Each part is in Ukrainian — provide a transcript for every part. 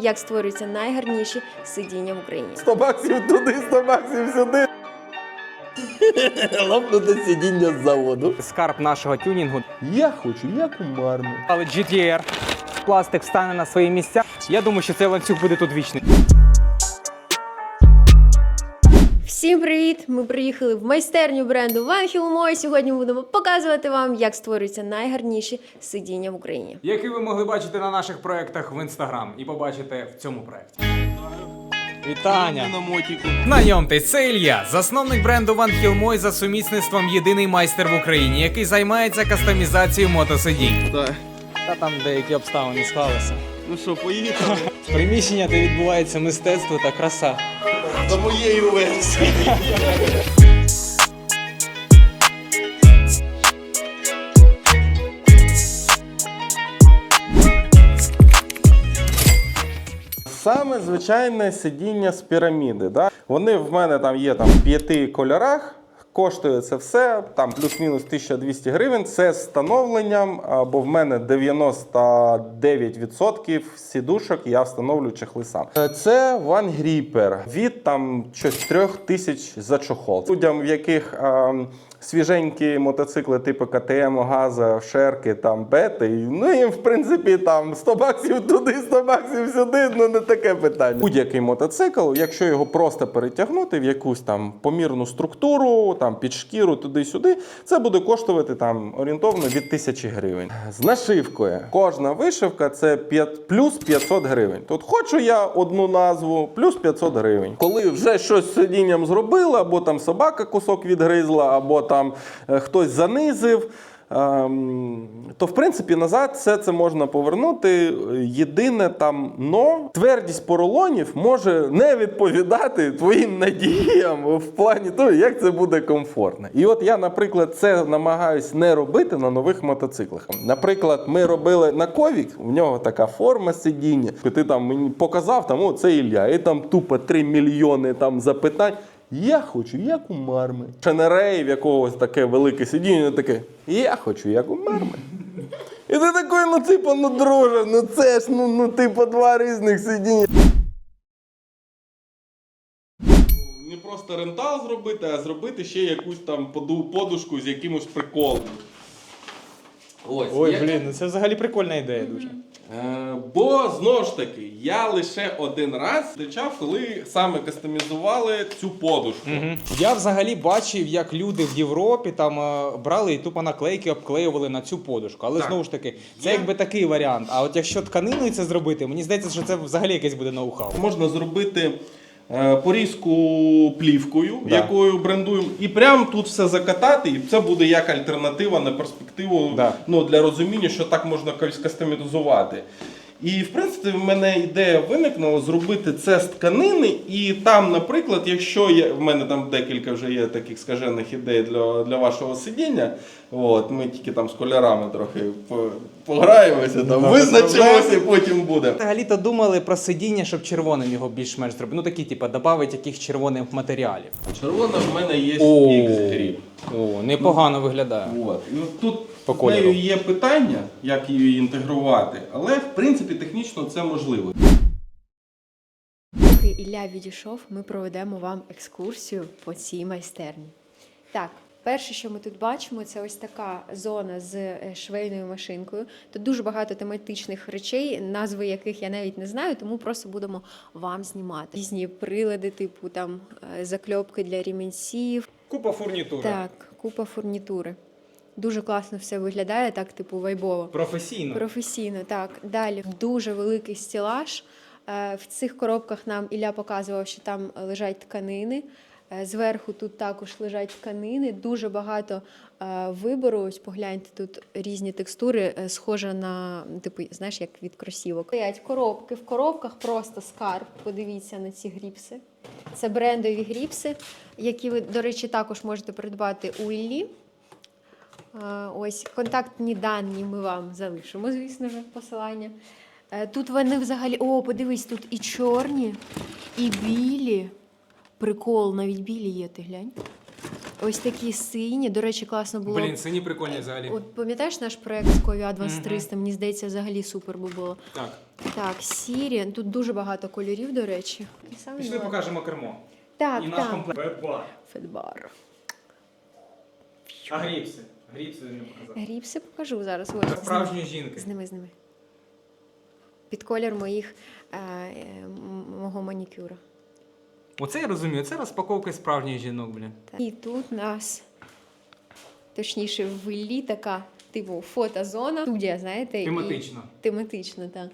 Як створюються найгарніші сидіння в Україні? 100 баксів туди, 100 баксів сюди. Лопнути сидіння з заводу. скарб нашого тюнінгу. Я хочу, як у марму. Але GTR, пластик стане на свої місця. Я думаю, що цей ланцюг буде тут вічний. Всім привіт! Ми приїхали в майстерню бренду Van Hillmo. і Сьогодні ми будемо показувати вам, як створюються найгарніші сидіння в Україні. Який ви могли бачити на наших проєктах в інстаграм і побачите в цьому проєкті. Вітання! На мотіку. Знайомтесь, це Ілля, засновник бренду Hillmo і за сумісництвом єдиний майстер в Україні, який займається кастомізацією мотосидінь. Так. Та там деякі обставини склалися. Ну що, поїхали Приміщення, де відбувається мистецтво та краса. До моєї версії. Саме звичайне сидіння з піраміди. Да? Вони в мене там є там в п'яти кольорах. Коштує це все там плюс-мінус 1200 гривень. Це з встановленням, бо в мене 99% сідушок я встановлю чехли сам. Е, Це One Gripper від там щось 3000 за чохол. Людям, в яких а, свіженькі мотоцикли типу КТМ, Газа, Шерки, там Бети, ну їм в принципі там 100 баксів туди, 100 баксів сюди, ну не таке питання. Будь-який мотоцикл, якщо його просто перетягнути в якусь там помірну структуру, там під шкіру туди-сюди, це буде коштувати там орієнтовно від тисячі гривень. З нашивкою кожна вишивка це 5, плюс 500 гривень. Тут хочу я одну назву, плюс 500 гривень. Коли вже щось з сидінням зробили, або там собака кусок відгризла, або там е, хтось занизив. ем, То в принципі назад все це можна повернути. Єдине там но твердість поролонів може не відповідати твоїм надіям в плані того, як це буде комфортно. І от я, наприклад, це намагаюсь не робити на нових мотоциклах. Наприклад, ми робили на Ковік, в нього така форма сидіння. Ти там мені показав, там о, це Ілля, і там тупо 3 мільйони там запитань. Я хочу, як у марми. Шенерей в якогось таке велике сидіння, таке. Я хочу, як у марми. І ти такий, ну типу, ну друже, ну це ж ну, ну типу два різних сидіння. Не просто рентал зробити, а зробити ще якусь там подушку з якимось приколом. Ось. Ой, я- блін, ну це взагалі прикольна ідея дуже. Е, Бо знову ж таки, я лише один раз зустрічав, коли саме кастомізували цю подушку. Я взагалі бачив, як люди в Європі там е, брали і тупо наклейки обклеювали на цю подушку. Але Так. знову ж таки, це Я- якби такий варіант. А от якщо тканиною це зробити, мені здається, що це взагалі якесь буде ноу-хау. Можна зробити порізку плівкою, Да. якою брендуємо, і прямо тут все закатати, і це буде як альтернатива на перспективу Да. ну, для розуміння, що так можна кастомізувати. І в принципі в мене ідея виникнула зробити це з тканини, і там, наприклад, якщо є, в мене там декілька вже є таких скажених ідей для, для вашого сидіння. От, ми тільки там з кольорами трохи пограємося, там, визначимося, і потім буде. Взагалі-то думали про сидіння, щоб червоним його більш-менш зробити. Ну такі, типу, додати яких червоних матеріалів. Червона в мене є О. X-Grip. О, непогано виглядає. От. І от тут По кольору. нею є питання, як її інтегрувати, але в принципі технічно це можливо. Поки Ілля відійшов, ми проведемо вам екскурсію по цій майстерні. Так, перше, що ми тут бачимо, це ось така зона з е, швейною машинкою. Тут дуже багато тематичних речей, назви яких я навіть не знаю, тому просто будемо вам знімати. Різні прилади, типу там е, закльопки для рімінців. Купа фурнітури. Так, купа фурнітури. Дуже класно все виглядає, так, типу, вайбово. Професійно. Професійно, так. Далі дуже великий стілаж. Е, В цих коробках нам Ілля показував, що там лежать тканини. Е, Зверху тут також лежать тканини. Дуже багато е, вибору. Ось погляньте, тут різні текстури, схоже на типу, знаєш, як від кросівок. Стоять коробки. В коробках просто скарб. Подивіться на ці гріпси. Це брендові гріпси, які ви, до речі, також можете придбати у Іллі. Е, Ось контактні дані ми вам залишимо, звісно ж, посилання. Е, Тут вони взагалі. О, подивись, тут і чорні, і білі. Прикол, навіть білі є, ти глянь. Ось такі сині. До речі, класно було. Блін, сині прикольні взагалі. От пам'ятаєш наш проект з Кові Advance 300? Мені здається, взагалі супер би було. Так. Так, сірі. Тут дуже багато кольорів, до речі. І саме Пішли покажемо кермо. Так, І наш так. комплект. Фетбар. Фетбар. А гріпси? Гріпси не показав. Гріпси покажу зараз. Ось, справжньої жінки. З ними, з ними. Під колір моїх е, е, мого манікюра. Оце я розумію, це розпаковка справжніх жінок, блін. І тут у нас, точніше, в виллі така, типу, фотозона. Студія, знаєте? і- Тематично. Тематично, так.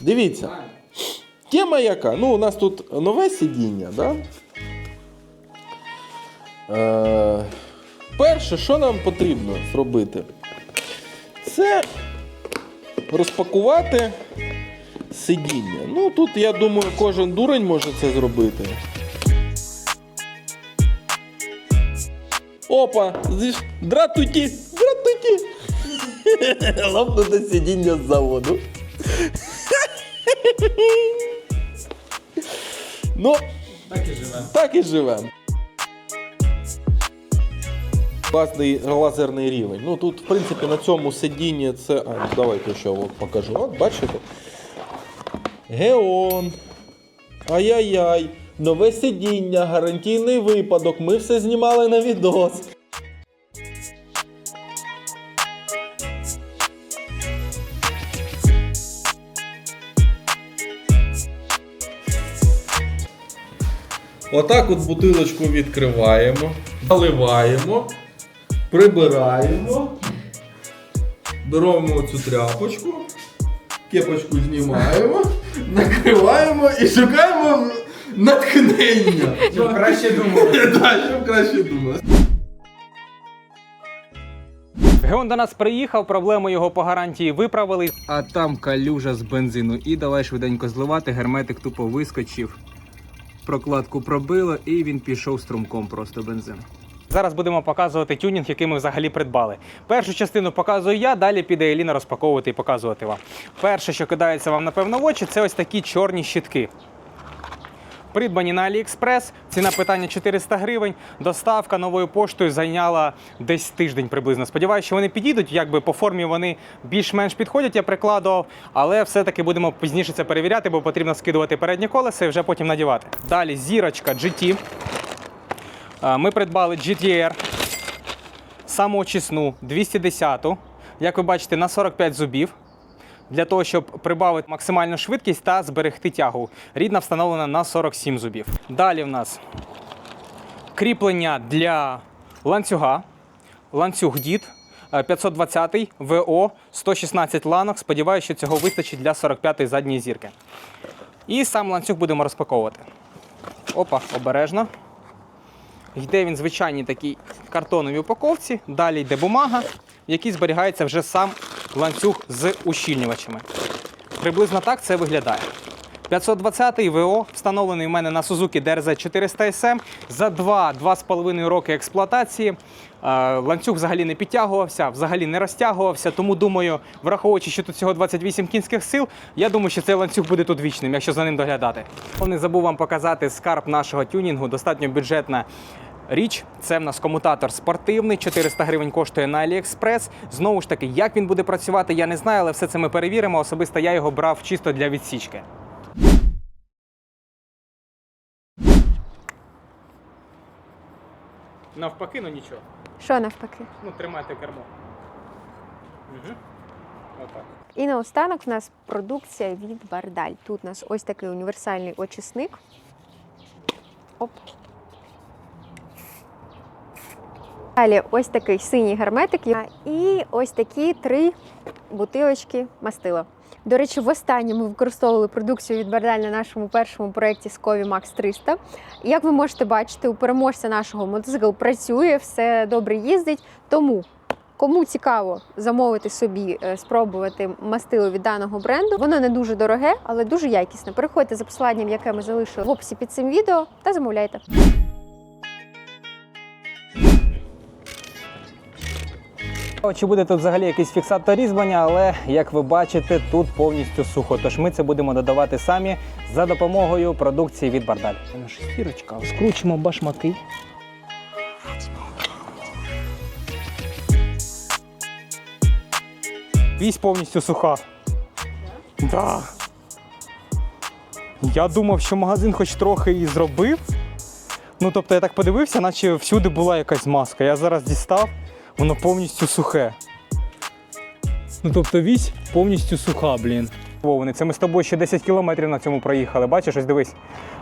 Дивіться, тема яка? Ну, у нас тут нове сидіння, да? Е, перше, що нам потрібно зробити, це розпакувати сидіння. Ну, тут, я думаю, кожен дурень може це зробити. Опа! Дратуйте! Дратуйте! Лопнуте сидіння з заводу. Ну, Так і живе. так і живемо. Класний лазерний рівень. Ну тут, в принципі, на цьому сидінні це. А, ну, давайте ще от покажу. От бачите? Геон. Ай-яй-яй. Нове сидіння, гарантійний випадок. Ми все знімали на відос. Отак от бутилочку відкриваємо, наливаємо, прибираємо, беремо цю тряпочку, кепочку знімаємо, накриваємо і шукаємо натхнення. Щоб краще думали. Так, щоб краще думати. Геон до нас приїхав, проблему його по гарантії виправили. А там калюжа з бензину. І давай швиденько зливати. Герметик тупо вискочив. Прокладку пробило, і він пішов струмком просто бензин. Зараз будемо показувати тюнінг, який ми взагалі придбали. Першу частину показую я, далі піде Еліна розпаковувати і показувати вам. Перше, що кидається вам напевно в очі, це ось такі чорні щітки. Придбані на AliExpress, ціна питання 400 гривень. Доставка новою поштою зайняла десь тиждень приблизно. Сподіваюся, що вони підійдуть. Якби по формі вони більш-менш підходять, я прикладував, але все-таки будемо пізніше це перевіряти, бо потрібно скидувати переднє колесо і вже потім надівати. Далі зірочка GT. А, Ми придбали GTR самоочисну 210. Як ви бачите, на 45 зубів для того, щоб прибавити максимальну швидкість та зберегти тягу. Рідна встановлена на 47 зубів. Далі в нас кріплення для ланцюга. Ланцюг дід 520 ВО 116 ланок. Сподіваюся, що цього вистачить для 45-ї задньої зірки. І сам ланцюг будемо розпаковувати. Опа, обережно. Йде він в звичайній такій картоновій упаковці. Далі йде бумага, в якій зберігається вже сам ланцюг з ущільнювачами. Приблизно так це виглядає. 520 ВО встановлений в мене на Suzuki DRZ 400 SM. За 2-2,5 роки експлуатації е, ланцюг взагалі не підтягувався, взагалі не розтягувався. Тому думаю, враховуючи, що тут всього 28 кінських сил, я думаю, що цей ланцюг буде тут вічним, якщо за ним доглядати. Не забув вам показати скарб нашого тюнінгу, достатньо бюджетна. Річ, це в нас комутатор спортивний, 400 гривень коштує на AliExpress. Знову ж таки, як він буде працювати, я не знаю, але все це ми перевіримо. Особисто я його брав чисто для відсічки. Навпаки, ну нічого. Що навпаки? Ну, тримайте кермо. Угу. Отак. І наостанок в нас продукція від Бардаль. Тут у нас ось такий універсальний очисник. Оп. Далі ось такий синій герметик і ось такі три бутилочки мастила. До речі, востаннє ми використовували продукцію від Бардаль на нашому першому проєкті Скові Max 300. Як ви можете бачити, у переможця нашого мотоцикл працює, все добре їздить. Тому Кому цікаво замовити собі, е, спробувати мастило від даного бренду, воно не дуже дороге, але дуже якісне. Переходьте за посиланням, яке ми залишили в описі під цим відео, та замовляйте. Чи буде тут взагалі якийсь фіксатор різьблення, але як ви бачите, тут повністю сухо. Тож ми це будемо додавати самі за допомогою продукції від Бардаль. Шестірочка, скручимо башмаки. Вісь повністю суха. Да. Я думав, що магазин хоч трохи і зробив. Ну, тобто я так подивився, наче всюди була якась маска. Я зараз дістав, воно повністю сухе. Ну, тобто вісь повністю суха, блін. Вовни, це ми з тобою ще 10 кілометрів на цьому проїхали. Бачиш, ось дивись,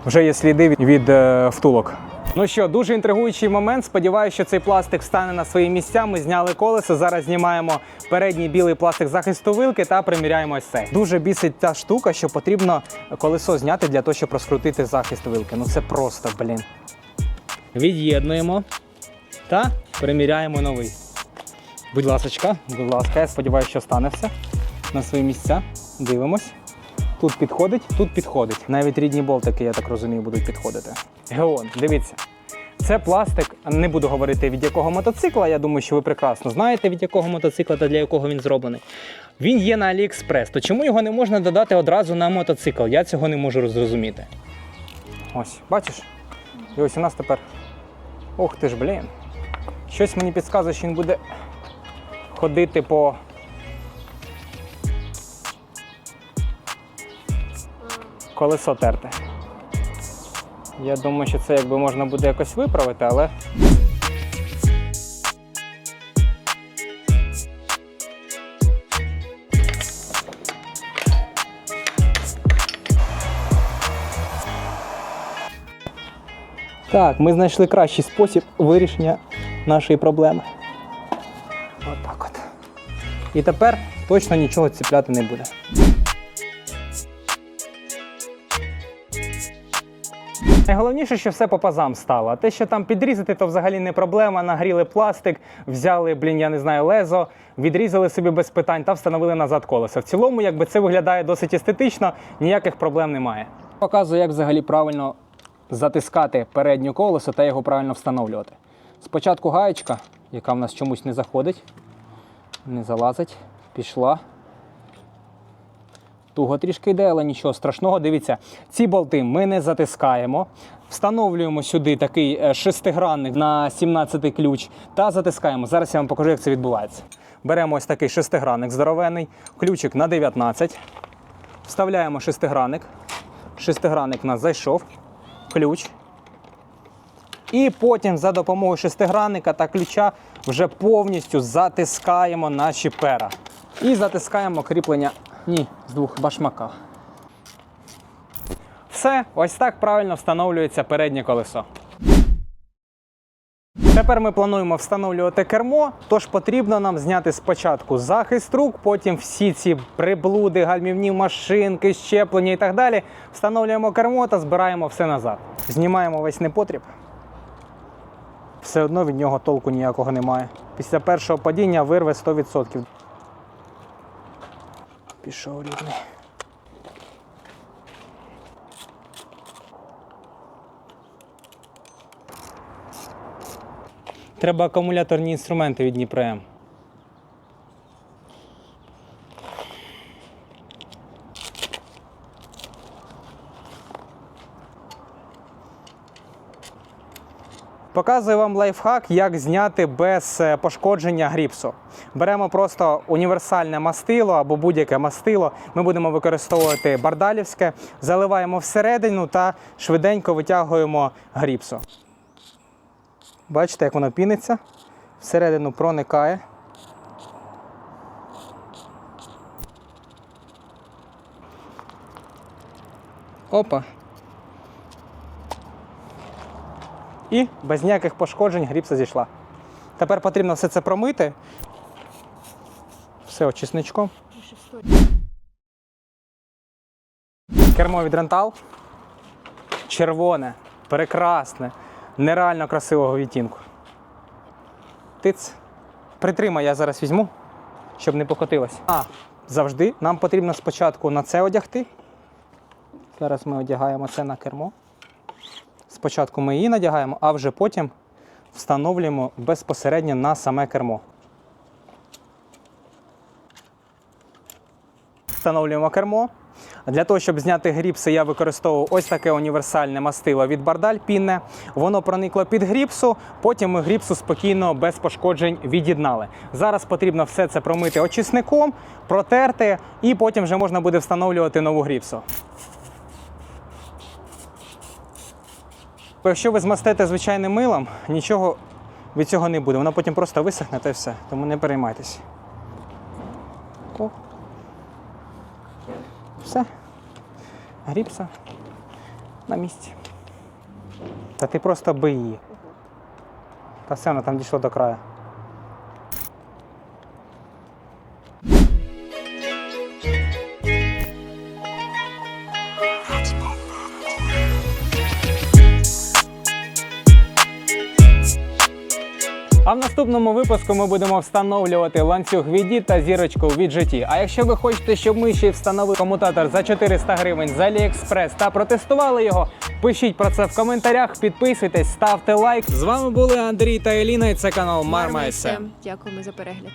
вже є сліди від, від е, втулок. Ну що, дуже інтригуючий момент. Сподіваюся, що цей пластик стане на свої місця. Ми зняли колесо. Зараз знімаємо передній білий пластик захисту вилки та приміряємо ось цей. Дуже бісить та штука, що потрібно колесо зняти для того, щоб розкрутити захист вилки. Ну це просто, блін. Від'єднуємо та приміряємо новий. Будь ласочка, будь ласка, я сподіваюся, що стане все на свої місця. Дивимось. Тут підходить, тут підходить. Навіть рідні болтики, я так розумію, будуть підходити. Геон, дивіться. Це пластик, не буду говорити від якого мотоцикла. Я думаю, що ви прекрасно знаєте, від якого мотоцикла та для якого він зроблений. Він є на AliExpress. То чому його не можна додати одразу на мотоцикл? Я цього не можу зрозуміти. Ось, бачиш? І ось у нас тепер. Ох ти ж, блін. Щось мені підказує, що він буде ходити по. Колесо терте. Я думаю, що це якби можна буде якось виправити, але. Так, ми знайшли кращий спосіб вирішення нашої проблеми. І тепер точно нічого ціпляти не буде. Найголовніше, що все по пазам стало. Те, що там підрізати, то взагалі не проблема. Нагріли пластик, взяли, блін, я не знаю, лезо, відрізали собі без питань та встановили назад колесо. В цілому, якби це виглядає досить естетично, ніяких проблем немає. Показую, як взагалі правильно затискати переднє колесо та його правильно встановлювати. Спочатку гаєчка, яка в нас чомусь не заходить, не залазить, пішла. Туго трішки йде, але нічого страшного. Дивіться, ці болти ми не затискаємо. Встановлюємо сюди такий е, шестигранник на 17 ключ та затискаємо. Зараз я вам покажу, як це відбувається. Беремо ось такий шестигранник здоровений, ключик на 19. Вставляємо шестигранник. Шестигранник у нас зайшов, ключ. І потім за допомогою шестигранника та ключа вже повністю затискаємо наші пера. І затискаємо кріплення ні, з двох башмака. Все, ось так правильно встановлюється переднє колесо. Тепер ми плануємо встановлювати кермо, тож потрібно нам зняти спочатку захист рук, потім всі ці приблуди, гальмівні машинки, щеплення і так далі. Встановлюємо кермо та збираємо все назад. Знімаємо весь непотріб. Все одно від нього толку ніякого немає. Після першого падіння вирве 100%. Пішов рідний. Треба акумуляторні інструменти від Дніпрем. Показую вам лайфхак, як зняти без е, пошкодження гріпсу. Беремо просто універсальне мастило або будь-яке мастило. Ми будемо використовувати бардалівське, заливаємо всередину та швиденько витягуємо гріпсу. Бачите, як воно піниться, всередину проникає. Опа. І без ніяких пошкоджень гріпса зійшла. Тепер потрібно все це промити. Все очисничком. Кермо від рентал. Червоне, прекрасне, нереально красивого відтінку. Тиц. Притримай, я зараз візьму, щоб не покотилось. А, завжди нам потрібно спочатку на це одягти. Зараз ми одягаємо це на кермо. Спочатку ми її надягаємо, а вже потім встановлюємо безпосередньо на саме кермо. Встановлюємо кермо. Для того, щоб зняти гріпси, я використовував ось таке універсальне мастило від бардаль пінне. Воно проникло під гріпсу, потім ми гріпсу спокійно, без пошкоджень від'єднали. Зараз потрібно все це промити очисником, протерти, і потім вже можна буде встановлювати нову гріпсу. Якщо ви змастите звичайним милом, нічого від цього не буде. Воно потім просто висохне та все. Тому не переймайтесь. О. Все. Гріпса на місці. Та ти просто бий її. Та все, вона там дійшло до краю. А в наступному випуску ми будемо встановлювати ланцюг від дід та зірочку від GT. А якщо ви хочете, щоб ми ще встановили комутатор за 400 гривень з AliExpress та протестували його, пишіть про це в коментарях, підписуйтесь, ставте лайк. З вами були Андрій та Еліна, і це канал Мармайсе. Дякуємо за перегляд.